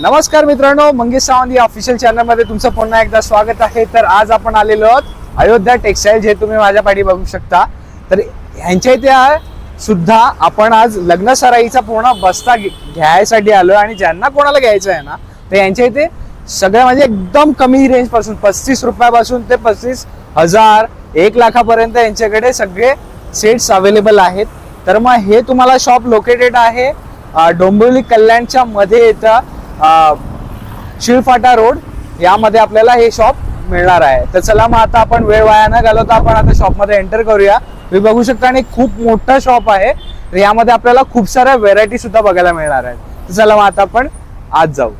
नमस्कार मित्रांनो मंगेश सावंत या ऑफिशियल चॅनलमध्ये तुमचं पुन्हा एकदा स्वागत आहे. तर आज आपण आलेलो आहोत अयोध्या टेक्सटाईल जे तुम्ही माझ्या पाठी बघू शकता. तर ह्यांच्या इथे सुद्धा आपण आज लग्न सराईचा पूर्ण बस्ता घ्यायसाठी आलो आणि ज्यांना कोणाला घ्यायचं आहे ना तर यांच्या इथे सगळ्या म्हणजे एकदम कमी रेंजपासून पस्तीस रुपयापासून ते पस्तीस हजार एक लाखापर्यंत यांच्याकडे सगळे सेट्स अवेलेबल आहेत. तर मग हे तुम्हाला शॉप लोकेटेड आहे डोंबिवली कल्याणच्या मध्ये येतं. शिळफाटा रोड यामध्ये आपल्याला हे शॉप मिळणार आहे. तर चला मग आता आपण वेळ वाया न घालवता आपण आता शॉपमध्ये एंटर करूया. तुम्ही बघू शकता आणि खूप मोठा शॉप आहे. तर यामध्ये आपल्याला खूप साऱ्या व्हेरायटी सुद्धा बघायला मिळणार आहेत. तर चला मग आता आपण आज जाऊ.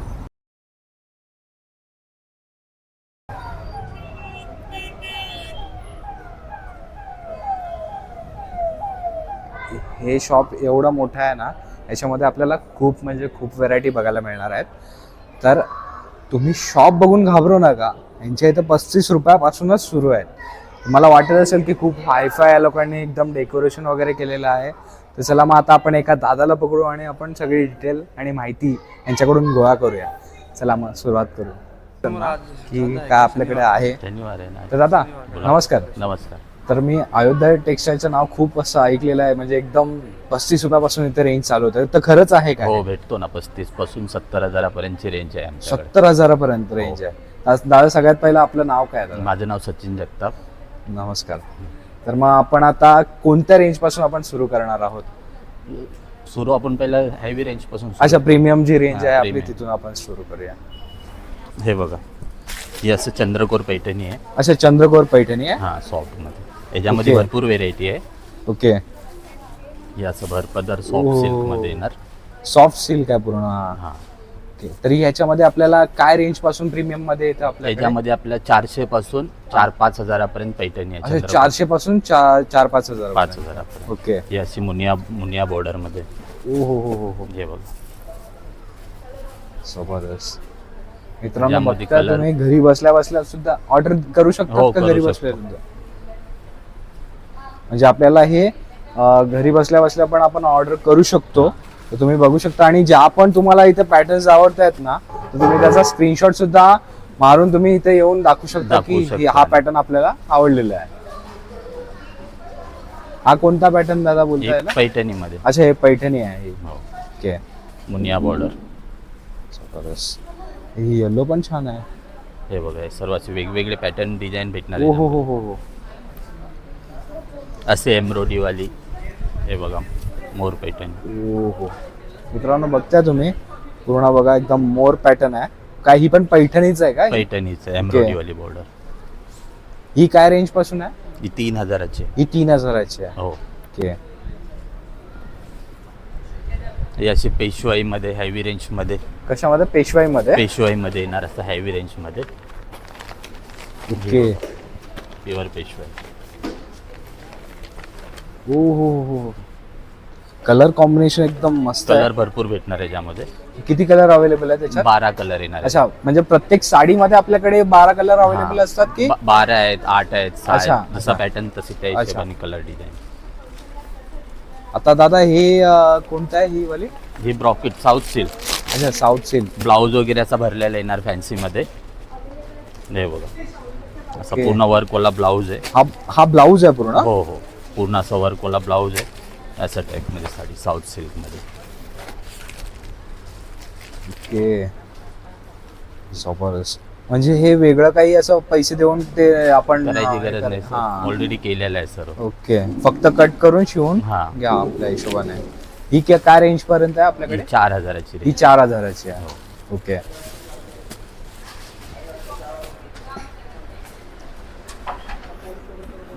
हे शॉप एवढं मोठं आहे ना याच्यामध्ये आपल्याला खूप म्हणजे खूप व्हेरायटी बघायला मिळणार आहेत. तर तुम्ही शॉप बघून घाबरू नका. यांच्या इथं पस्तीस रुपयापासूनच सुरू आहेत. मला वाटत असेल की खूप हायफाय या लोकांनी एकदम डेकोरेशन वगैरे केलेलं आहे. तर चला मग आता आपण एका दादाला पकडू आणि आपण सगळी डिटेल आणि माहिती यांच्याकडून गोळा करूया. चला मग सुरुवात करू. की काय आपल्याकडे आहे. शनिवार आहे ना तर दादा नमस्कार. नमस्कार. तर मी अयोध्या टेक्सटाईलचं नाव खूप असं ऐकलेलं आहे. म्हणजे एकदम पस्तीस रुपयापासून इथे रेंज चालू होतं. तर खरंच आहे का? हो भेटतो ना. पस्तीसपासून सत्तर हजारापर्यंतची रेंज आहे आमच्याकडे. सत्तर हजारापर्यंत रेंज आहे. आज दादा सगळ्यात पहिलं आपलं नाव काय आहे दादा? माझं नाव सचिन जगताप. नमस्कार. तर मग आपण आता कोणत्या रेंजपासून आपण सुरू करणार आहोत? सुरू आपण पहिला हेवी रेंजपासून सुरू अच्छा प्रीमियम जी रेंज हा, आहे आपली premium. तिथून आपण सुरू करूया. करू. हे बघा. ही असं चंद्रकोर पैठणी आहे. अच्छा चंद्रकोर पैठणी आहे? हा सॉफ्टमध्ये. याच्यामध्ये Okay. भरपूर व्हेरायटी आहे. ओके. ही असं भरपदर. सॉफ्ट सिल्कमध्ये येणार. सॉफ्ट सिल्क आहे पूर्ण. हा. ओके. तरी ह्याच्यामध्ये आपल्याला काय रेंजपासून प्रीमियममध्ये येतं आपल्याला याच्यामध्ये आपल्या चारशे पासून चार पाच हजारापर्यंत पैठणी आहे अच्छा. चारशे पासून चार चार पाच हजार पाच हजारापर्यंत. ओके. ही अशी मुनिया मुनिया बॉर्डरमध्ये ओ हो हो हो हो. हे बघा. जबरदस्त. मित्रांनो यामध्ये बघता color- तुम्ही घरी बसल्या बसल्या सुद्धा ऑर्डर करू शकता हो, का करू घरी शकतो. बसल्या सुद्धा? म्हणजे आपल्याला हे घरी बसल्या बसल्या पण आपण ऑर्डर करू शकतो. तर तुम्ही बघू शकता. आणि ज्या पण तुम्हाला इथे पॅटर्न्स आवडत आहेत ना तर तुम्ही त्याचा स्क्रीनशॉट सुद्धा मारून तुम्ही इथे येऊन दाखवू शकता की. ही- हा पॅटर्न आपल्याला आवडलेला आहे. हा कोणता पॅटर्न दादा बोलताय पैठणी मध्ये अच्छा हे पैठणी आहे. ही. हो ओके मुनिया बॉर्डर ही येलो पण छान आहे. हे बघा हे सर्व असे वेगवेगळे पॅटर्न डिझाईन भेटणार हो आहे हो हो हो हो. असे एम्ब्रॉयडरी वाली हे बघा मोर पैठणी ओ हो मित्रांनो बघताय तुम्ही. पूर्ण बघा एकदम मोर पॅटर्न आहे. काय ही पण पैठणीच आहे का पैठणीचं एम्ब्रॉयडरी वाली बॉर्डर ही काय रेंजपासून आहे? ही तीन हजाराची आहे. ही तीन हजाराची आहे. हो. ओके. ही अशी मध्ये हेवी रेंजमध्ये. कशामध्ये? पेशवाई मध्ये पेशवाई मध्ये येणार असं हेवी रेंजमध्ये. ओके. प्युअर पेशवाई. ओ हो हो कलर कॉम्बिनेशन एकदम मस्त कलर भरपूर भेटणार आहे याच्यामध्ये किती कलर अवेलेबल आहे त्याच्यात? बारा कलर येणार आहे. अच्छा म्हणजे प्रत्येक साडीमध्ये आपल्याकडे बारा कलर अवेलेबल हा. असतात की? बा- बारा आहेत आठ आहेत सहा अच्छा, आहेत. जसा अच्छा. पॅटर्न तशी त्या अच्छा. हिशोबाने कलर डिझाईन आता दादा हे अं, कोणतं आहे ही वाली? ही ब्रॉकेट साऊथ सिल्क अच्छा साऊथ सिल्क ब्लाऊज वगैरे असा भरलेला येणार फॅन्सी मध्ये हे बघा. असा Okay. पूर्ण वर्क वाला ब्लाऊज आहे. हा हा ब्लाऊज आहे पूर्ण? हो हो. पूर्ण असा वर्क वाला ब्लाऊज आहे. अशा टाईपमध्ये साडी साऊथ सिल्कमध्ये. ओके. जबरदस्त. म्हणजे हे वेगळं काही असं पैसे देऊन ते आपण करायची गरज नाही ऑलरेडी केलेलं आहे सर्व ओके. फक्त कट करून शिवून हा. घ्या आपल्या हिशोबाने. ही क्या- काय रेंज पर्यंत आहे आपल्याकडे? चार हजाराची ही चार हजाराची आहे. हो. ओके.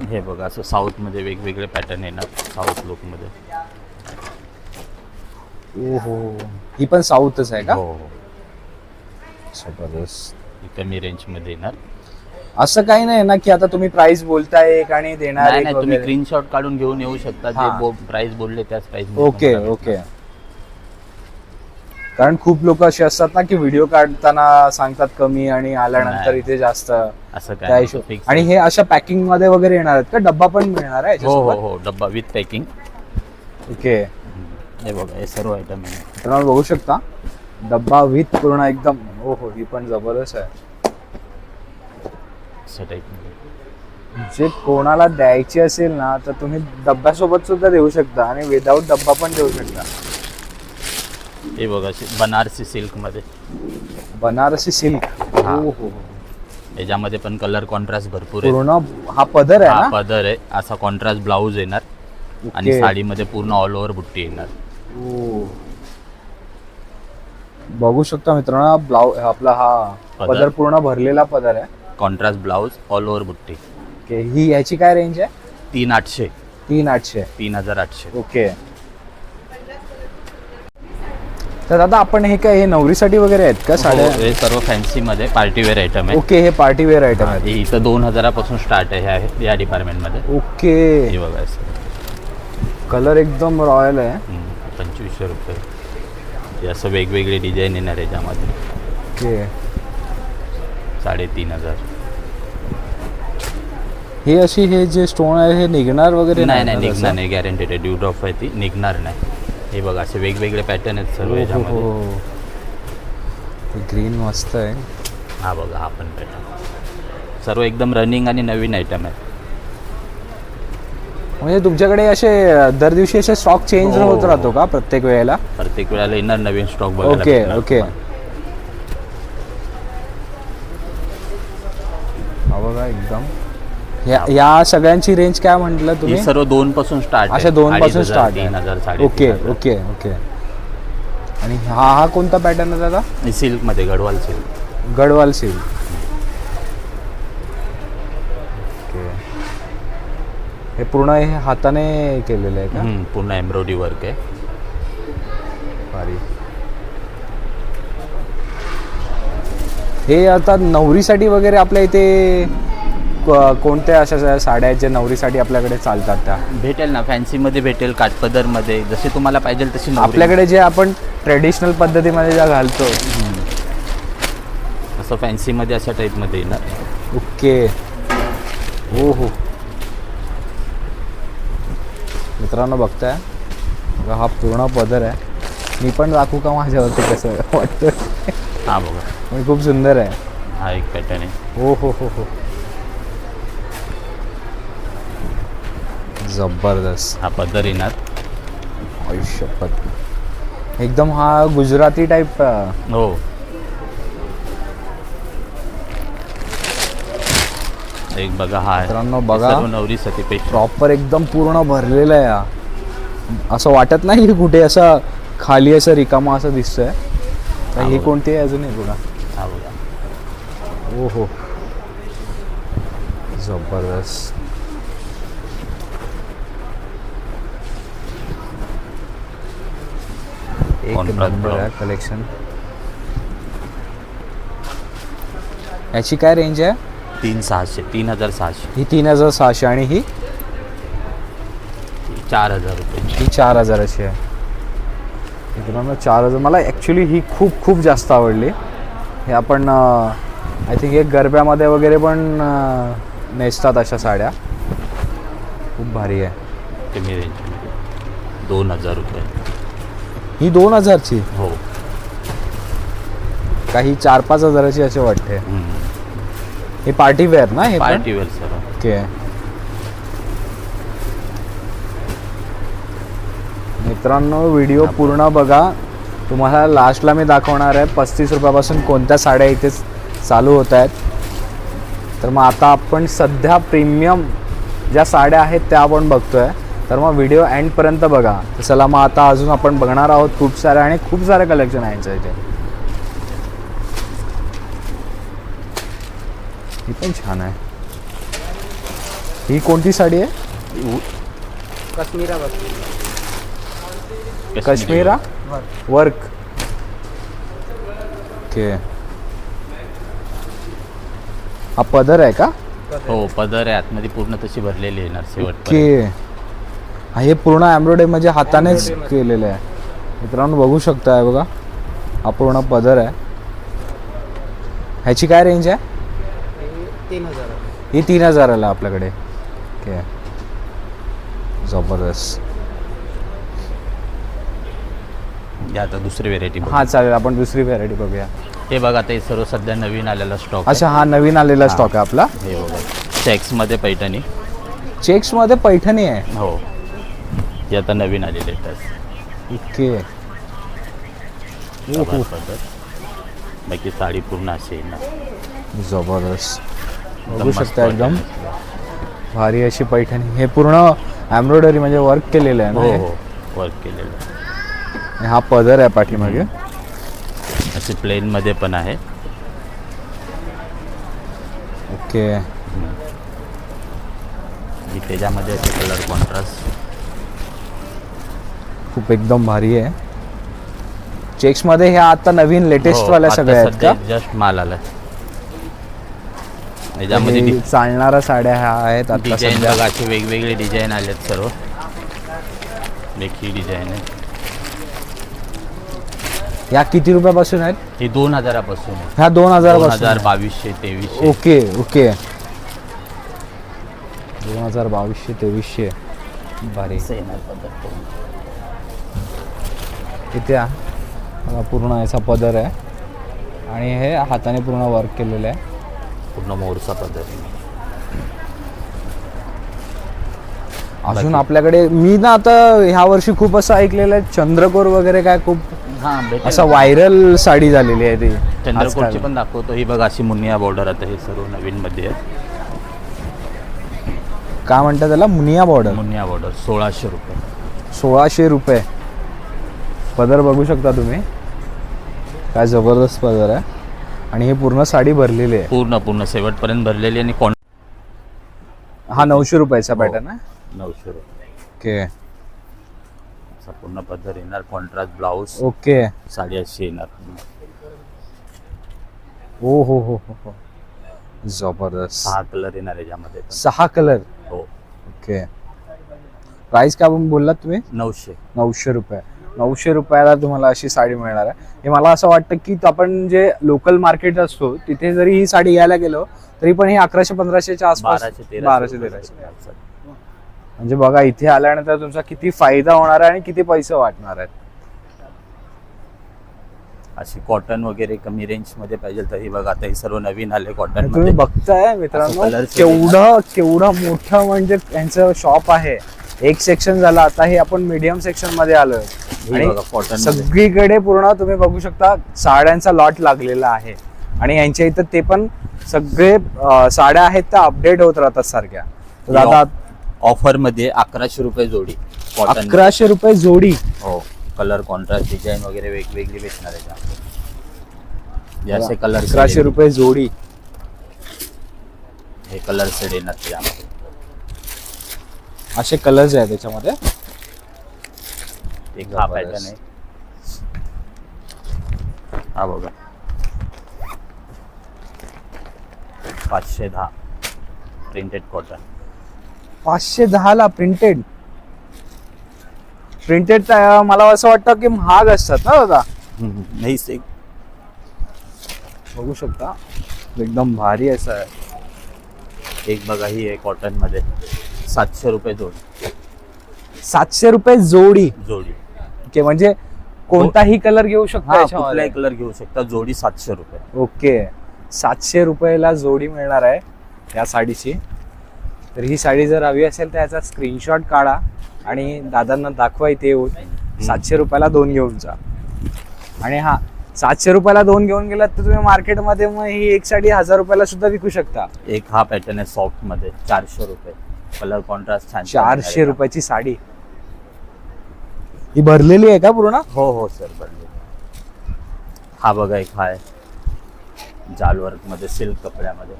हे बघा असं साऊथमध्ये वेगवेगळे पॅटर्न येणार साऊथ लुकमध्ये. ओहो ही पण साऊथच आहे का? हो हो. जबरदस्त. कमी रेंजमध्ये येणार. असं काही नाही ना की आता तुम्ही प्राइस बोलताय एक आणि देणार तुम्ही. स्क्रीनशॉट काढून घेऊन येऊ शकता. जे प्राइस बोलले त्याच प्राइस ओके ओके कारण खूप लोक असे असतात ना की व्हिडिओ काढताना सांगतात कमी आणि आल्यानंतर. इथे जास्त. असं त्या काय हिशोब फिक्स आणि हे अशा पॅकिंगमध्ये वगैरे येणार आहेत का? डब्बा पण मिळणार आहे हो हो? हो. डब्बा विथ पॅकिंग ओके. हे बघा हे सर्व आयटम आहे. मित्रांनो बघू शकता. डब्बा विथ पूर्ण एकदम. हो हो ही पण जबरदस्त आहे. असं जे कोणाला द्यायची असेल ना तर तुम्ही डब्यासोबत सुद्धा देऊ शकता आणि विदाऊट डब्बा पण देऊ शकता. हे बघा अशी बनारसी सिल्कमध्ये. बनारसी सिल्क. हा. हो हो हो. याच्यामध्ये पण कलर कॉन्ट्रास्ट भरपूर आहे पूर्ण हा पदर आहे हा ना? पदर आहे. असा कॉन्ट्रास्ट ब्लाऊज येणार. आणि ओके. साडीमध्ये पूर्ण ऑल ओव्हर बुट्टी येणार. ओ. बघू शकता मित्रांनो ब्लाऊ आपला हा पदर. पदर पूर्ण भरलेला पदर आहे. कॉन्ट्रास्ट ब्लाऊज ऑल ओव्हर बुट्टी. ओके ही याची काय रेंज आहे? तीन आठशे. तीन आठशे. तीन हजार आठशे. ओके. तर दादा आपण हे काय हे नवरीसाठी वगैरे आहेत का साड्या? हो, हे सर्व फॅन्सी मध्ये पार्टी वेअर आयटम आहे ओके हे पार्टी वेअर आयटम हा, आहेत. हे इथं दोन हजारापासून स्टार्ट आहे या डिपार्टमेंटमध्ये ओके. हे बघा. कलर एकदम रॉयल आहे. पंचवीसशे रुपये. हे असं वेगवेगळे डिझाईन येणार आहे याच्यामध्ये ओके. साडेतीन हजार. हे अशी हे जे स्टोन आहे हे निघणार वगैरे नाही नाही निघणार? नाही गॅरंटेड आहे. ड्यू ड्रॉप आहे ती निघणार नाही. हे बघा असे वेगवेगळे पॅटर्न आहेत सर्व हो, हो, याच्यामध्ये. हो. हे ग्रीन मस्त आहे. हा बघा हा पण पॅटर्न सर्व एकदम रनिंग आणि नवीन आयटम आहे म्हणजे तुमच्याकडे असे दर दिवशी असे स्टॉक चेंज. होत राहतो का प्रत्येक वेळेला? प्रत्येक वेळेला येणार नवीन स्टॉक ओके ओके तुम्हाला. हा बघा एकदम या या सगळ्यांची रेंज काय म्हटलं हे तुम्ही? सर्व दोन पासून स्टार्ट अशा दोन पासून स्टार्ट तीन हजार साडे ओके ओके ओके. आणि हा हा कोणता पॅटर्न आहे दादा? सिल्कमध्ये Gadwal silk Gadwal silk okay. हे पूर्ण हे हाताने केलेलं आहे का? पूर्ण एम्ब्रॉयडरी वर्क आहे. भारी. हे आता नवरीसाठी वगैरे आपल्या इथे कोणत्या अशा साड्या आहेत ज्या नवरीसाठी आपल्याकडे चालतात त्या? भेटेल ना फॅन्सी मध्ये भेटेल काठपदरमध्ये जसे तुम्हाला पाहिजे तशी आपल्याकडे जे आपण ट्रेडिशनल पद्धतीमध्ये ज्या घालतो. असं फॅन्सी मध्ये अशा टाईपमध्ये येणार. ओके. हो हो. मित्रांनो बघताय. बघा हा पूर्ण पदर आहे. मी पण दाखवू का माझ्यावरती कसं वाटतं हा बघा. पण खूप सुंदर आहे. हा एक पॅटर्न आहे. हो हो हो हो. जबरदस्त. हा पदर येणार आयुष्यपत एकदम हा गुजराती टाईप हो. एक बघा हा आहे. मित्रांनो बघा. सर्व नवरीसाठी पेस्ट प्रॉपर एकदम पूर्ण भरलेलं आहे हा. असं वाटत नाही की कुठे असं खाली असं रिकामा असं दिसतंय. तर ही. कोणती आहे अजून एक बघा. हा बघा. हो हो जबरदस्त. एक नंबर आहे. कलेक्शन याची काय रेंज आहे? तीन सहाशे तीन हजार सहाशे. ही तीन हजार सहाशे आणि ही? चार हजार रुपये. ही चार हजाराची आहे. मित्रांनो चार हजार मला ॲक्च्युली ही खूप खूप जास्त आवडली. हे आपण आय थिंक एक गरब्यामध्ये वगैरे पण नेसतात अशा साड्या. खूप भारी आहे. कमी रेंज दोन हजार रुपये. ही दोन हजारची. हो. काही चार पाच हजाराची असे वाटते. हे पार्टी वेअर ना हे? पार्टी वेअर सर्व ओके. मित्रांनो व्हिडिओ पूर्ण बघा. तुम्हाला लास्टला मी दाखवणार आहे पस्तीस रुपयापासून कोणत्या साड्या इथे चालू होत आहेत. तर मग आता आपण सध्या प्रीमियम ज्या साड्या आहेत त्या आपण बघतोय. तर मग व्हिडिओ एंडपर्यंत बघा. तर चला मग आता अजून आपण बघणार आहोत खूप साऱ्या आणि खूप सारं कलेक्शन आहे यांच्या इथे. ही पण छान आहे. ही कोणती साडी आहे? काश्मीरा वर्क. ओके. हा पदर आहे का? हो पदर आहे. आतमध्ये पूर्ण तशी भरलेली येणार शेवट ओके. हा हे पूर्ण एम्ब्रॉयडरी म्हणजे हातानेच केलेलं आहे. मित्रांनो बघू शकताय बघा. हा पूर्ण पदर आहे. ह्याची काय रेंज आहे? ही तीन हजाराला आहे आपल्याकडे. ओके. जबरदस्त. या आता दुसरी व्हेरायटी हा चालेल. आपण दुसरी व्हेरायटी बघूया. हे बघा हे सर्व सध्या नवीन आलेला स्टॉक अच्छा हा नवीन आलेला स्टॉक आहे आपला? हे बघा. चेक्समध्ये पैठणी. चेक्समध्ये पैठणी आहे. हो. हे आता नवीन आली लेटेस्ट ओके बाकी साडी पूर्ण अशी आहे ना. जबरदस्त. एकदम बघू मस्त शकता एकदम. भारी अशी पैठणी. हे पूर्ण एम्ब्रॉयडरी म्हणजे वर्क केलेलं आहे हो ना हे? हो? वर्क केलेलं आणि हा पदर आहे पाठीमागे. असे प्लेनमध्ये पण आहे. ओके. आणि त्याच्यामध्ये असे कलर कॉन्ट्रास्ट खूप एकदम भारी आहे. चेक्समध्ये हे आता नवीन लेटेस्ट हो, वाल्या सगळ्या आहेत का? जस्ट माल त्याच्यामध्ये हे चालणाऱ्या साड्या ह्या आहेत आता डिझाईन सध्या. बघा असे वेगवेगळे डिझाईन आलेत सर्व. एक ही डिझाईन आहे या किती रुपयापासून आहेत? ही दोन हजारापासून ह्या दोन हजार दोन हजार बावीसशे तेवीसशे. Okay okay. दोन हजार बावीसशे तेवीसशे. भारी असं येणार पद्धत पूर्ण. इथे हा पूर्ण याचा पदर आहे. आणि हे हाताने पूर्ण वर्क केलेलं आहे. पूर्ण मोरचा पद्धतीने अजून आपल्याकडे मी ना आता ह्या वर्षी खूप असं ऐकलेलं आहे चंद्रकोर वगैरे काय खूप हा असं व्हायरल साडी झालेली आहे ती. चंद्रकोरची. पण दाखवतो. ही बघा अशी मुनिया बॉर्डर आता हे सर्व नवीन मध्ये काय म्हणतात त्याला? मुनिया बॉर्डर मुनिया बॉर्डर सोळाशे रुपये. सोळाशे रुपये. पदर बघू शकता तुम्ही. काय जबरदस्त पदर आहे. आणि हे पूर्ण साडी भरलेली आहे. पूर्ण पूर्ण शेवटपर्यंत भरलेली आणि कॉन हा नऊशे रुपयाचा पॅटर्न आहे. नऊशे रुपये. ओके असा पूर्ण पद्धत येणार कॉन्ट्रास्ट ब्लाऊज ओके साडी अशी येणार. ओ हो हो हो हो. जबरदस्त. सहा कलर येणार याच्यामध्ये पण. सहा कलर हो. ओके प्राइस काय बोललात तुम्ही? नऊशे. नऊशे रुपये. नऊशे रुपयाला तुम्हाला अशी साडी मिळणार आहे. हे मला असं वाटतं की आपण जे लोकल मार्केट असतो तिथे जरी ही साडी घ्यायला गेलो तरी पण ही अकराशे पंधराशेच्या आसपास बाराशे तेराशे. म्हणजे बघा इथे आल्यानंतर तुमचा किती फायदा होणार आहे आणि किती पैसे वाटणार आहेत. अशी कॉटन वगैरे कमी रेंजमध्ये पाहिजे तर ही बघा आता हे सर्व नवीन आले कॉटन तुम्ही बघताय मित्रांनो केवढं केवढं मोठं म्हणजे यांचं शॉप आहे. एक सेक्शन झालं आता हे आपण मीडियम सेक्शनमध्ये आलोय. हे आणि सगळीकडे पूर्ण तुम्ही बघू शकता साड्यांचा लॉट लागलेला आहे. आणि यांच्या इथं ते पण सगळे साड्या आहेत त्या अपडेट होत राहतात सारख्या. आता ऑफरमध्ये अकराशे रुपये जोडी अकराशे रुपये जोडी. हो कलर कॉन्ट्रास्ट डिझाईन वगैरे वेगवेगळी भेटणार आहे असे कलर अकराशे रुपये जोडी. हे कलर सेड येणार त्यामध्ये असे कलर्स आहेत त्याच्यामध्ये एक हा जबरदस्त. पॅटर्न आहे. हा बघा. पाचशे दहा. प्रिंटेड कॉटन पाचशे दहाला प्रिंटेड प्रिंटेड मला असं वाटतं की महाग असतात ना दादा? नाही से बघू शकता. एकदम भारी असं आहे. एक बघा ही आहे कॉटनमध्ये. सातशे रुपये जोडी. सातशे रुपये जोडी? जोडी. ओके म्हणजे कोणताही कलर घेऊ शकता हा याच्यामध्ये? कुठलाही कलर घेऊ शकता जोडी सातशे रुपये. ओके सातशे रुपयाला जोडी मिळणार आहे या साडीची. तर ही साडी जर हवी असेल तर याचा स्क्रीनशॉट काढा आणि दादांना दाखवा इथे येऊन. सातशे रुपयाला दोन घेऊन जा. आणि हा सातशे रुपयाला दोन घेऊन गेलात तर तुम्ही मार्केटमध्ये मग ही एक साडी हजार रुपयाला सुद्धा विकू शकता. एक हा पॅटर्न आहे सॉफ्टमध्ये चारशे रुपये. कलर कॉन्ट्रास्ट छान चारशे. रुपयाची साडी. ही भरलेली आहे का पूर्ण? हो हो सर बनले हा बघा एक हा आहे जाल वर्कमध्ये सिल्क कपड्यामध्ये.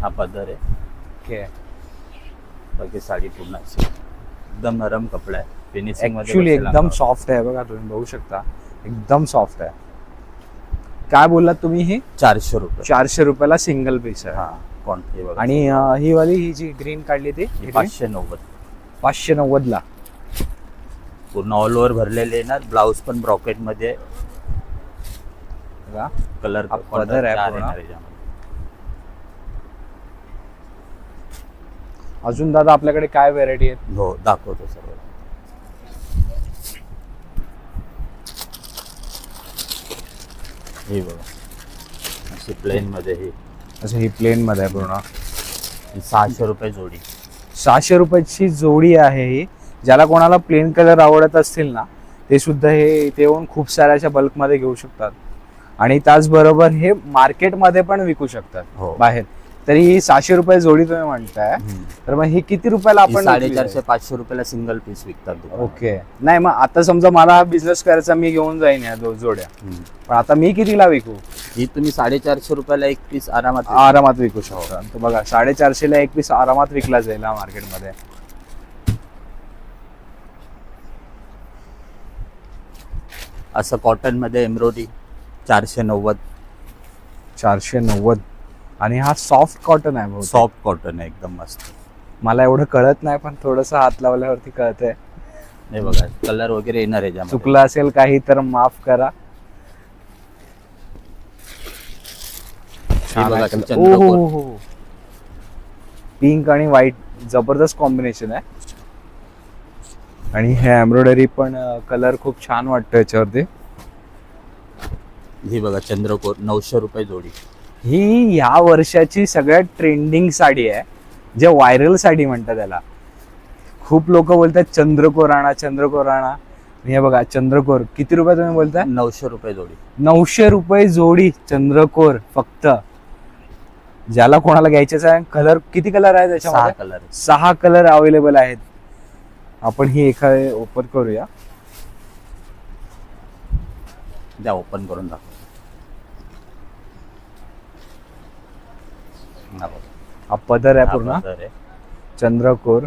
हा पदर आहे. ओके. बाकी साडी पूर्ण एकदम नरम कपडा आहे. फिनिशिंगमध्ये एकदम. सॉफ्ट आहे बघा तुम्ही बघू शकता. एकदम सॉफ्ट आहे. काय बोललात तुम्ही ही? चारशे रुपये. चारशे रुपयाला सिंगल पीस आहे. हा बघा. आणि अं, ही वाली ही जी ग्रीन काढली ती ही पाचशे नव्वद. पाचशे नव्वद ला. पूर्ण ऑल ओव्हर भरलेले येणार ब्लाऊज पण ब्रॉकेटमध्ये. बघा. कलर हा पदर आहे पूर्ण. अजून दादा आपल्याकडे काय व्हेरायटी आहेत? हो दाखवतो सर्व. हे बघा. अशी प्लेन मध्ये ही. असं ही प्लेन मध्ये आहे पूर्ण. ही सहाशे रुपये जोडी. सहाशे रुपयाची जोडी आहे ही. ज्याला कोणाला प्लेन कलर आवडत असतील ना ते सुद्धा हे इथे येऊन खूप साऱ्या अशा बल्कमध्ये घेऊ शकतात. आणि त्याचबरोबर हे मार्केटमध्ये पण विकू शकतात हो. बाहेर. तरी ही सहाशे रुपये जोडी तुम्ही म्हणताय. तर मग ही किती रुपयाला ही आपण साडेचारशे पाचशे रुपयाला सिंगल पीस विकतात. ओके. नाही मग आता समजा मला बिझनेस करायचा मी घेऊन जाईन या दो जोड्या. पण आता मी कितीला विकू? ही तुम्ही साडेचारशे रुपयाला एक पीस आरामात. आरामात विकू शकतो. तर बघा साडेचारशेला एक पीस आरामात विकला जाईल हा मार्केटमध्ये असं कॉटनमध्ये एम्ब्रॉयडरी चारशे नव्वद. चारशे नव्वद. आणि हा सॉफ्ट कॉटन आहे. सॉफ्ट कॉटन आहे एकदम मस्त. मला एवढं कळत नाही पण थोडस हात लावल्यावरती कळतंय. हे बघा कलर वगैरे येणार आहे. चुकलं असेल काही तर माफ करा. पिंक आणि व्हाईट जबरदस्त कॉम्बिनेशन आहे. आणि हे एम्ब्रॉयडरी पण कलर खूप छान वाटतो याच्यावरती. ही बघा चंद्रकोर नऊशे रुपये जोडी. ही या वर्षाची सगळ्यात ट्रेंडिंग साडी आहे जे व्हायरल साडी म्हणतात त्याला. खूप लोक बोलतात चंद्रकोर आणा चंद्रकोर आणा. हे बघा चंद्रकोर किती रुपये तुम्ही बोलताय? नऊशे रुपये जोडी. नऊशे रुपये जोडी चंद्रकोर फक्त. ज्याला कोणाला घ्यायचेच आहे कलर किती कलर आहे सहा त्याच्यामध्ये कलर सहा कलर अवेलेबल आहेत. आपण ही एका ओपन करूया. द्या ओपन करून दाखव. हा पदर आहे हा पूर्ण. आहे. चंद्रकोर.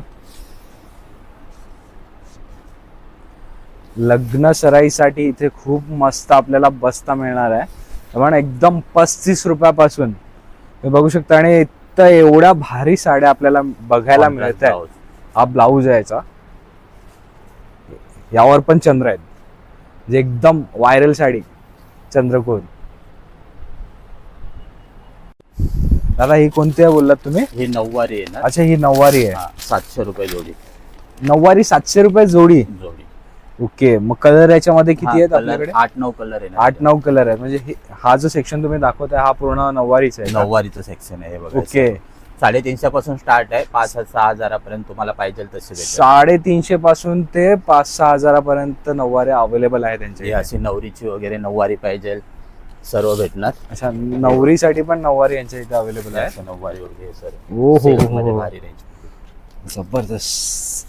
लग्न सराईसाठी इथे खूप मस्त आपल्याला बस्ता मिळणार आहे. पण एकदम पस्तीस रुपयापासून. तुम्ही बघू शकता आणि इथं एवढ्या भारी साड्या आपल्याला बघायला मिळत blouse. हा ब्लाऊज आहे याचा. यावर पण चंद्र आहेत. जे एकदम व्हायरल साडी. चंद्रकोर. दादा ही कोणती आहे बोललात तुम्ही? ही नऊवारी आहे ना? अच्छा ही नऊवारी आहे. हा, सातशे रुपये जोडी. नऊवारी सातशे रुपये जोडी? जोडी. ओके मग कलर याच्यामध्ये हा, किती आहेत आपल्याकडे? आठ नऊ कलर आहे ना. आठ नऊ कलर आहेत म्हणजे हे- हा जो सेक्शन तुम्ही दाखवताय हा पूर्ण नऊवारीच आहे का? नऊवारीचं सेक्शन आहे हे बघा. ओके. साडेतीनशे पासून स्टार्ट आहे. पाच सहा हजारापर्यंत तुम्हाला पाहिजे तसे भेटेल. साडेतीनशे पासून ते पाच सहा हजारापर्यंत नऊवारी अवेलेबल आहे हे इथे. अशी नवरीची वगैरे नऊवारी पाहिजे. सर्व भेटणार. अच्छा नवरीसाठी पण नऊवारी यांच्या इथे अवेलेबल आहे. नऊवारी वगैरे हे सर्व ओ हो हो, हो. भारी रेंज जबरदस्त.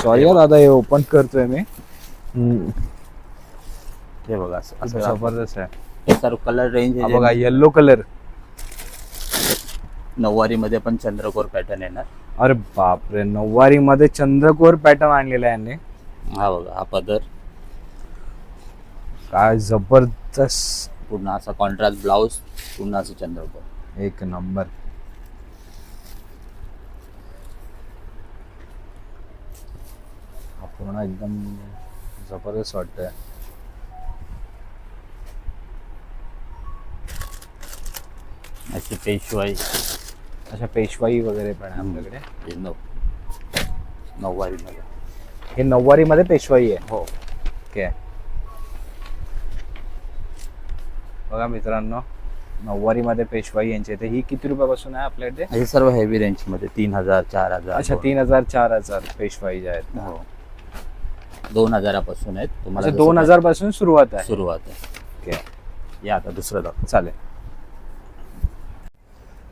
सॉरी दादा हे ओपन करतोय मी. हे बघा असं- जबरदस्त आहे. हे सर्व कलर रेंज हा बघा येल्लो कलर नऊवारी मध्ये पण चंद्रकोर पॅटर्न येणार. अरे बापरे नऊवारी मध्ये चंद्रकोर पॅटर्न आणलेला आहे यांनी. हा बघा हा पदर. काय जबरदस्त. पूर्ण असा कॉन्ट्रास्ट ब्लाऊज पूर्ण असं चंद्रकोर एक नंबर. पूर्ण एकदम जबरदस्त वाटतंय. अशी पेशवाई. अशा पेशवाई वगैरे पण आहे आपल्याकडे. हे नऊ. नऊवारी मध्ये हे नऊवारी मध्ये पेशवाई आहे. हो. ओके बघा मित्रांनो नऊवारी मध्ये पेशवाई यांची इथे ही किती रुपयापासून आहे आपल्याकडे हे सर्व हेवी रेंजमध्ये तीन हजार चार हजार. अच्छा तीन हजार चार हजार पेशवाई जे आहेत. हो. दोन हजारापासून आहेत. तुम्हाला अच्छा जसं दोन हजारपासून सुरुवात आहे. सुरुवात आहे. ओके. या आता दुसरं दाखव. चालेल.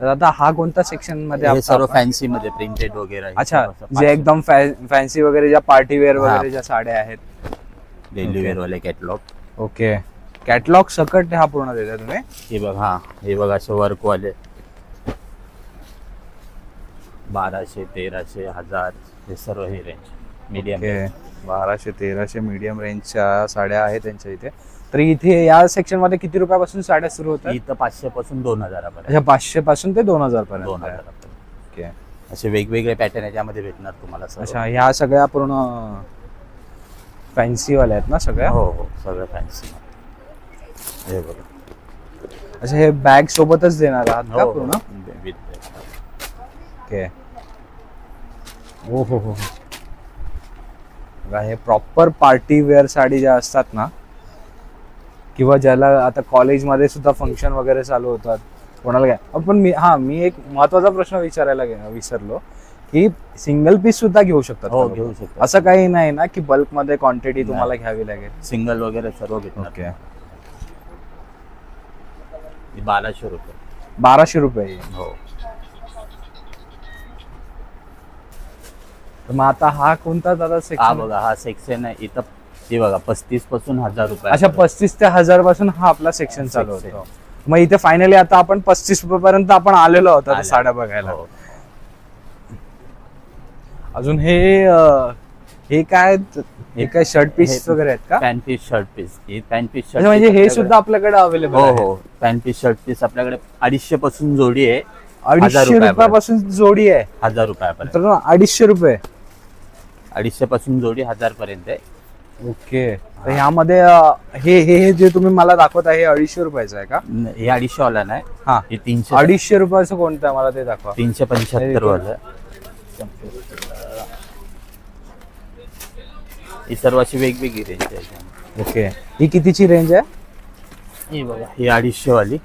तर आता हा कोणता सेक्शनमध्ये हे सर्व फॅन्सी मध्ये प्रिंटेड वगैरे आहे. अच्छा सर्व असं जे एकदम फॅन्सी वगैरे ज्या पार्टी वेअर हा. वगैरे ज्या साड्या आहेत. Daily okay. वेअर वाले कॅटलॉग ओके. कॅटलॉग सकट हा पूर्ण देता तुम्ही. हे बघ हा. हे बघ असे वर्क वाले बाराशे तेराशे हजार हे सर्व हे रेंज मीडियम बाराशे तेराशे मीडियम रेंजच्या साड्या आहेत त्यांच्या इथे. तर इथे या सेक्शनमध्ये किती रुपयापासून साड्या सुरू होतात? इथं पाचशे पासून दोन हजारापर्यंत. अच्छा पाचशे पासून ते दोन हजार पर्यंत दोन. हजारापर्यंत. ओके असे वेगवेगळे पॅटर्न याच्यामध्ये भेटणार तुम्हाला. अच्छा ह्या सगळ्या पूर्ण फॅन्सी वाल्या आहेत ना सगळ्या? हो हो सगळं फॅन्सी हे बघा. अच्छा हे बॅग सोबतच देणार आहात का हो, पूर्ण? हो. ओके. हो हो हो. बघा, हे प्रॉपर पार्टी वेअर साडी ज्या असतात ना किंवा ज्याला आता कॉलेजमध्ये सुद्धा फंक्शन वगैरे चालू होतात कोणाला काय? पण मी हा मी एक महत्त्वाचा प्रश्न विचारायला विसरलो की सिंगल पीस सुद्धा घेऊ शकतात हो घेऊ लोकं? शकतो असं काही नाही ना की बल्कमध्ये क्वांटिटी. तुम्हाला घ्यावी लागेल. सिंगल वगैरे सर्व ओके. ही बाराशे रुपये. बाराशे रुपये हो. तर मग आता हा कोणता दादा हा सेक्शन बघा हा सेक्शन आहे. इथं ते बघा पस्तीसपासून हजार रुपये अच्छा पस्तीस ते हजारपासून हा आपला सेक्शन चालू Section. होतो. मग इथे फायनली आता आपण पस्तीस रुपये पर्यंत आपण आलेलो आहोत आता. साड्या बघायला. हो. अजून हे अं, हे काय हे काय शर्ट पीस वगैरे आहेत का? पॅन्ट पीस शर्ट पीस ही पॅन्ट पीस अच्छा, म्हणजे हे सुद्धा आपल्याकडे अवेलेबल हो हो. पॅन्ट पीस शर्ट पीस आपल्याकडे अडीचशे पासून जोडी आहे. अडीचशे. रुपयापासून जोडी आहे. हजार रुपयापर्यंत. अडीचशे रुपये. अडीचशे पासून जोडी हजार पर्यंत आहे. ओके. तर ह्यामध्ये हे हे जे तुम्ही मला दाखवत आहे हे अडीचशे रुपयाचं आहे का? हे अडीचशे वाला नाही. हा. हे तीनशे अडीचशे रुपयाचं कोणतं आहे? मला ते दाखवा. तीनशे पंच्याहत्तर वाला ही सर्व अशी वेगवेगळी रेंज आहे याच्यामध्ये. ओके. ही कितीची रेंज आहे? ही बघा ही अडीचशे वाली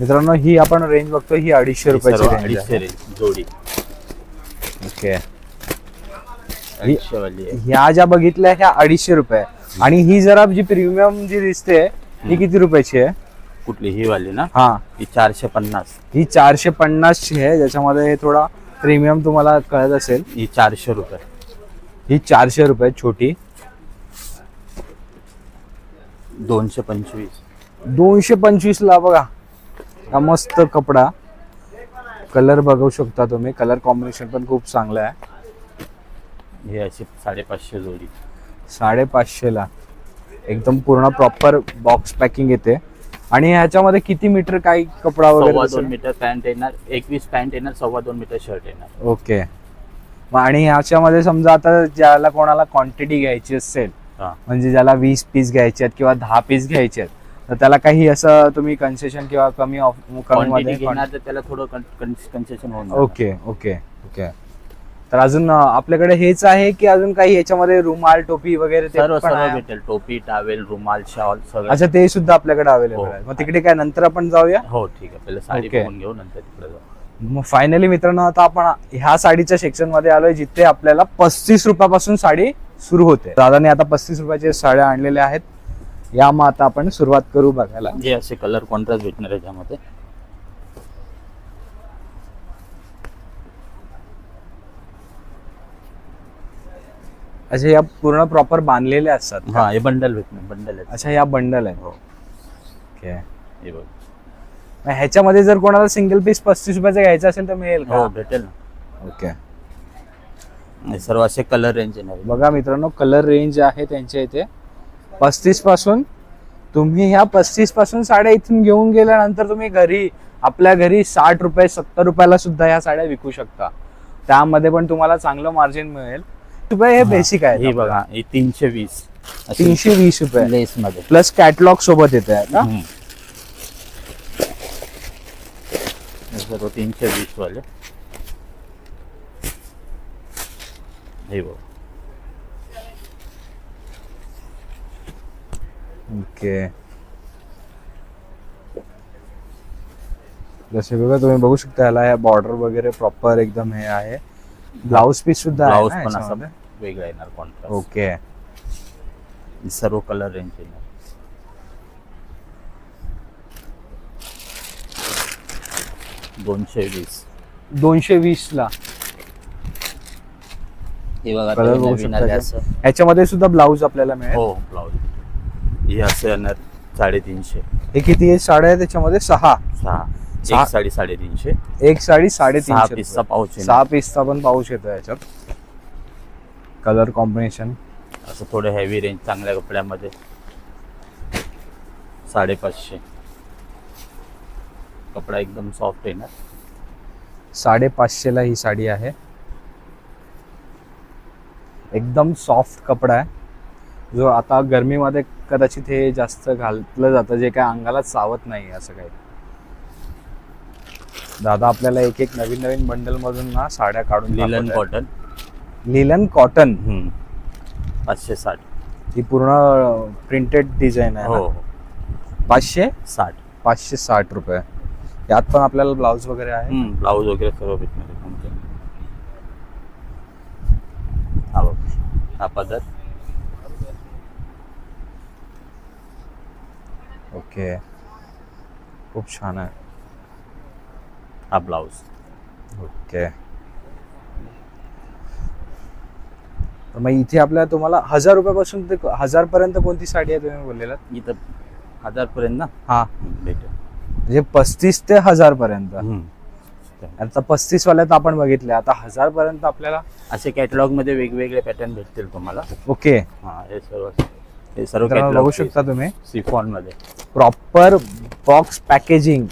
मित्रांनो ही आपण रेंज बघतो ही अडीचशे ही सर्व रुपयाची रेंज अडीचशे आहे. रेंज जोडी. ओके. अडीचशे वाली आहे. ह्या ज्या बघितल्या ह्या अडीचशे रुपये आणि ही जरा जी प्रीमियम जी दिसते ही किती रुपयाची आहे? कुठली? ही वाली ना? हा. ही चारशे पन्नास ही चारशे पन्नासची आहे ज्याच्यामध्ये थोडा प्रीमियम तुम्हाला कळत असेल. ही चारशे रुपये. ही चारशे रुपये छोटी. दोनशे पंचवीस. दोनशे पंचवीस ला बघा. हा मस्त कपडा. कलर बघू शकता तुम्ही. कलर कॉम्बिनेशन पण खूप चांगलं आहे. ही अशी साडेपाचशे जोडी. साडेपाचशे ला. एकदम पूर्ण प्रॉपर बॉक्स पॅकिंग येते. आणि ह्याच्यामध्ये किती मीटर काय कपडा वगैरे दोन मीटर पॅन्ट येणार. एकवीस पॅन्ट येणार सव्वा दोन मीटर शर्ट येणार. ओके आणि ह्याच्यामध्ये समजा आता ज्याला कोणाला क्वांटिटी घ्यायची असेल म्हणजे ज्याला वीस पीस घ्यायचे आहेत किंवा दहा पीस घ्यायचे आहेत तर त्याला काही असं तुम्ही कन्सेशन किंवा कमी त्याला थोडं कन्सेशन. ओके ओके ओके तर अजून आपल्याकडे हेच आहे की अजून काही याच्यामध्ये रुमाल टोपी वगैरे सर्व सर्व? भेटेल टोपी टावेल रुमाल शॉल सगळं अच्छा ते सुद्धा आपल्याकडे अवेलेबल हो. आहे मग तिकडे काय नंतर आपण जाऊया हो ठीक आहे पहिलं साडी. बघून घेऊ नंतर तिकडे जाऊ मग फायनली मित्रांनो आता आपण ह्या साडीच्या सेक्शनमध्ये आलोय जिथे आपल्याला पस्तीस रुपयापासून साडी सुरू होते. दादाने आता पस्तीस रुपयाच्या साड्या आणलेल्या आहेत. या मग आता आपण सुरुवात करू बघायला. जे असे कलर कॉन्ट्रास्ट भेटणार आहे त्यामध्ये. अच्छा या पूर्ण प्रॉपर बांधलेल्या असतात? हा हे बंडल भेटणार बंडल आहे अच्छा या बंडल आहे हो. ओके हे बघ. ह्याच्यामध्ये जर कोणाला सिंगल पीस पस्तीस रुपयाचा घ्यायचा असेल तर मिळेल का? हो भेटेल ना. ओके. हे सर्व असे कलर रेंज येणार. बघा मित्रांनो कलर रेंज आहे त्यांच्या इथे. पस्तीसपासून तुम्ही ह्या पस्तीसपासून साड्या इथून घेऊन गेल्यानंतर तुम्ही घरी आपल्या घरी साठ रुपये सत्तर रुपयाला सुद्धा ह्या साड्या विकू शकता. त्यामध्ये पण तुम्हाला चांगलं मार्जिन मिळेल. रुपये हे बेसिक आहे ही बघा ही तीनशे वीस. तीनशे वीस रुपये. लेस मध्ये. प्लस कॅटलॉग सोबत येते का हम्म. हे सर्व तीनशे वीस वाले. हे बघ. ओके जसे बघा तुम्ही बघू शकता याला या बॉर्डर वगैरे प्रॉपर एकदम हे आहे. ब्लाउज पीस सुद्धा ब्लाऊज पण असं? वेगळा येणार कॉन्ट्रास्ट ओके सर्व कलर रेंज येणार दोनशे वीस. दोनशे वीस ला. हे बघा Colour ते बघू नवीन शकता आले का? असं. ह्याच्यामध्ये सुद्धा ब्लाऊज आपल्याला मिळेल. हो ब्लाऊज. हे असं येणार साडेतीनशे. हे किती आहे? साड्या आहे त्याच्यामध्ये? सहा. सहा. सहा- एक साडी साडेतीनशे. एक साडी सहा साडेतीनशे पीसचा रुपये. पाऊच सहा पीसचा पण पाऊच येतो याच्यात. कलर कॉम्बिनेशन असं थोडं हेवी रेंज चांगल्या कपड्यामध्ये. साडेपाचशे. कपडा एकदम सॉफ्ट येणार साडेपाचशे ला ही साडी आहे. एकदम सॉफ्ट कपडा आहे. जो आता गरमीमध्ये कदाचित हे जास्त घातलं जातं जे काय अंगाला चावत नाही असं काही. दादा आपल्याला एक एक नवीन नवीन बंडल मधून ना साड्या काढून लिलन. कॉटन लिलन कॉटन हम्म. पाचशे साठ. ही पूर्ण प्रिंटेड डिझाईन आहे हो? हो. पाचशे? साठ. पाचशे साठ रुपये. यात पण आपल्याला ब्लाऊज वगैरे आहे. ब्लाऊज वगैरे सर्व भेटणार आहे तुमचे. हा बघ हा पदर. ओके. खूप छान आहे. हा ब्लाऊज ओके. तर मग इथे आपल्या तुम्हाला हजार रुपयापासून ते हजार पर्यंत कोणती साडी आहे तुम्ही बोललेला इथं हजार पर्यंत ना? हा. भेटेल. म्हणजे पस्तीस ते हजार पर्यंत. आता पस्तीस वाल्यात आपण बघितले आता हजार पर्यंत आपल्याला असे कॅटलॉगमध्ये वेगवेगळे पॅटर्न भेटतील तुम्हाला. ओके. हा सर्व हे सर्व बघू शकता तुम्ही. सिफॉनमध्ये प्रॉपर बॉक्स पॅकेजिंग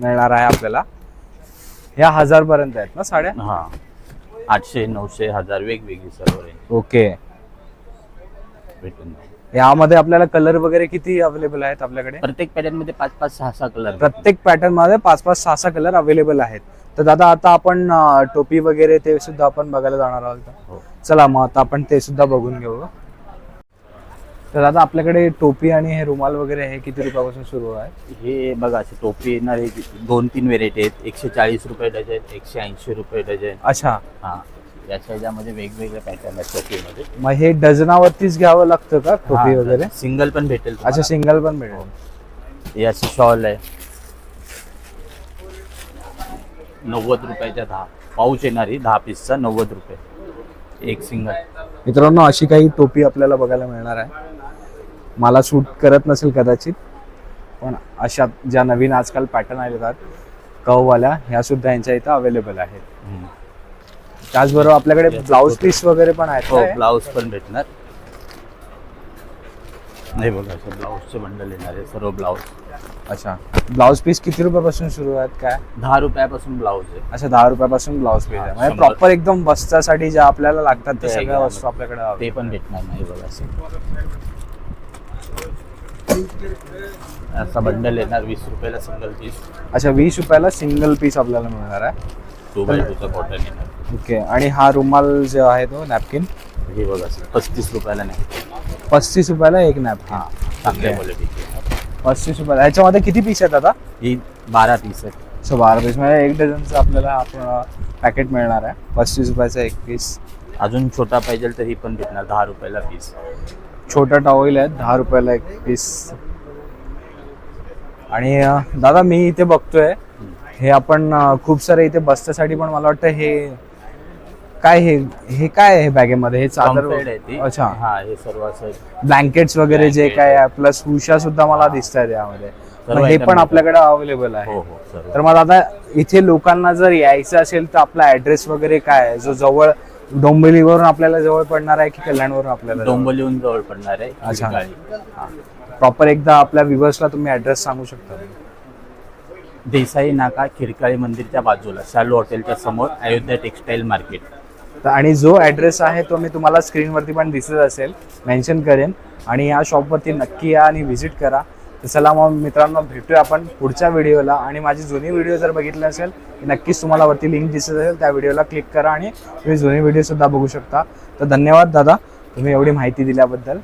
मिळणार आहे आपल्याला. ह्या हजार पर्यंत आहेत ना साड्या? हा. आठशे नऊशे हजार वेगवेगळी सर्व रेंज ओके. भेटून यामध्ये आपल्याला कलर वगैरे किती अवेलेबल आहेत आपल्याकडे? प्रत्येक पॅटर्नमध्ये पाच पाच सहा सहा कलर प्रत्येक पॅटर्नमध्ये पाच पाच सहा सहा कलर अवेलेबल आहेत. तर दादा आता आपण अं, टोपी वगैरे ते सुद्धा आपण बघायला जाणार आहोत. का? हो. चला मग आता आपण ते सुद्धा बघून घेऊ. तर दादा आपल्याकडे टोपी आणि हे रुमाल वगैरे हे किती रुपयापासून सुरू आहे? हे बघा असे टोपी येणार दोन तीन व्हेरायटी आहेत. एकशे चाळीस रुपये डझन एकशे ऐंशी रुपये डझन. अच्छा. हा. याच्या ह्याच्यामध्ये वेगवेगळे पॅटर्न आहेत टोपीमध्ये. मग हे डझनावरतीच घ्यावं लागतं का टोपी वगैरे? सिंगल पण भेटेल अच्छा. सिंगल पण मिळेल हे. असे शॉल आहे. नव्वद रुपयाच्या दहा. पाऊच येणारी दहा पीसचा नव्वद रुपये. एक सिंगल मित्रांनो अशी काही टोपी आपल्याला बघायला मिळणार आहे. मला सूट करत नसेल कदाचित पण अशा ज्या नवीन आजकाल पॅटर्न आलेतात कववाल्या ह्या सुद्धा यांच्या इथं अवेलेबल आहेत. त्याचबरोबर आपल्याकडे ब्लाऊज पीस वगैरे पण आहेत हो? ब्लाऊज पण भेटणार. नाही बघा ब्लाऊजचे बंडल येणार आहे सर्व ब्लाऊज. अच्छा. ब्लाऊज पीस किती रुपयापासून सुरू आहेत काय? दहा रुपयापासून ब्लाऊज आहे. अच्छा दहा रुपयापासून ब्लाऊज पीस आहे. म्हणजे. प्रॉपर एकदम बस्त्यासाठी ज्या आपल्याला लागतात ते त्या सगळ्या वस्तू आपल्याकडे ते पण भेटणार नाही बघा असे. असा बंडल येणार वीस रुपयाला सिंगल पीस. अच्छा वीस रुपयाला सिंगल पीस आपल्याला मिळणार आहे. टू बाय टूचा कॉटन येणार ओके आणि हा रुमाल जो आहे तो नॅपकिन हे बघा पस्तीस रुपयाला नाही. पस्तीस रुपयाला एक नॅपकिन हा चांगल्या Okay. क्वालिटीची पस्तीस रुपयाला. ह्याच्यामध्ये किती पीस आहेत आता? ही बारा पीस आहे सो बारा पीस म्हणजे एक डझनचं आपल्याला आपण पॅकेट मिळणार आहे. पस्तीस रुपयाचा एक पीस अजून छोटा पाहिजे तर ही पण भेटणार दहा रुपयाला पीस छोटा टॉवेल आहे दहा रुपयाला एक पीस आणि अं, दादा मी इथे बघतोय हे आपण खूप सारे इथे बसण्यासाठी पण मला वाटतं हे काय हे हे काय आहे बॅगेमध्ये? हे चादर Comfort आहे ती. अच्छा. हा हे सर्व असं ब्लँकेट्स वगैरे जे काय आहे प्लस उषा सुद्धा मला दिसत आहेत यामध्ये मग हे पण. आपल्याकडे अवेलेबल आहे. हो हो तर मग आता इथे लोकांना जर यायचं असेल तर आपला ऍड्रेस वगैरे काय आहे? जो जवळ डोंबिवलीवरून आपल्याला जवळ पडणार आहे की कल्याणवरून आपल्याला डोंबोलीहून जवळ पडणार आहे. अच्छा. प्रॉपर एकदा आपल्या व्ह्युअर्सला तुम्ही ऍड्रेस सांगू शकता? देसाई नाका खिडकाळी मंदिरच्या बाजूला शालू हॉटेलच्या समोर अयोध्या टेक्सटाईल मार्केट. तर आणि जो ॲड्रेस आहे तो मी तुम्हाला स्क्रीनवरती पण दिसत असेल मेन्शन करेन. आणि या शॉपवरती नक्की या आणि व्हिजिट करा. तर चला मग मित्रांनो भेटूया आपण पुढच्या व्हिडिओला आणि माझी जुनी व्हिडिओ जर बघितली असेल नक्कीच तुम्हाला वरती लिंक दिसत असेल त्या व्हिडिओला क्लिक करा आणि तुम्ही जुनी व्हिडिओ सुद्धा बघू शकता. तर धन्यवाद दादा. तुम्ही एवढी माहिती दिल्याबद्दल.